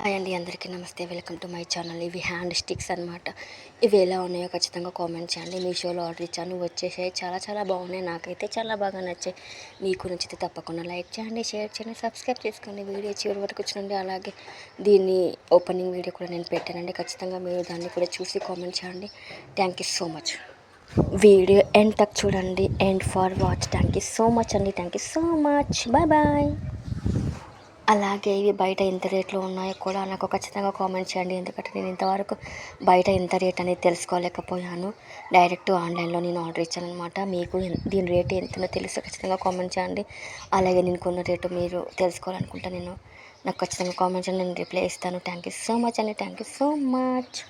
Hi అండి అందరికీ నమస్తే. Welcome to my channel. ఇవి హ్యాండ్ స్టిక్స్ అనమాట ఇవి ఎలా ఉన్నాయో ఖచ్చితంగా కామెంట్ చేయండి. మీషోలో ఆర్డర్ ఇచ్చాను. వచ్చేసాయి. చాలా చాలా బాగున్నాయి. నాకైతే చాలా బాగా నచ్చాయి. మీకు నచ్చితే తప్పకుండా లైక్ చేయండి షేర్ చేయండి సబ్స్క్రైబ్ చేసుకోండి. వీడియో చివరి వరకు వచ్చినండి అలాగే దీన్ని ఓపెనింగ్ వీడియో కూడా నేను పెట్టానండి. ఖచ్చితంగా మీరు దాన్ని కూడా చూసి కామెంట్ చేయండి. Thank you so much video end తక్ చూడండి. End for watch. Thank you so much అండి. Thank you so much bye bye అలాగే ఇవి బయట ఎంత రేట్లో ఉన్నాయో కూడా నాకు ఖచ్చితంగా కామెంట్ చేయండి. ఎందుకంటే నేను ఇంతవరకు బయట ఎంత రేట్ అనేది తెలుసుకోలేకపోయాను. డైరెక్ట్ ఆన్లైన్లో నేను ఆర్డర్ ఇచ్చాను అనమాట మీకు దీని రేట్ ఎంతనో తెలుసు ఖచ్చితంగా కామెంట్ చేయండి. అలాగే నేను కొన్న రేటు మీరు తెలుసుకోవాలనుకుంటే నేను నాకు ఖచ్చితంగా కామెంట్ చేయండి. నేను రిప్లై ఇస్తాను. థ్యాంక్ యూ సో మచ్ అండి. Thank you so much.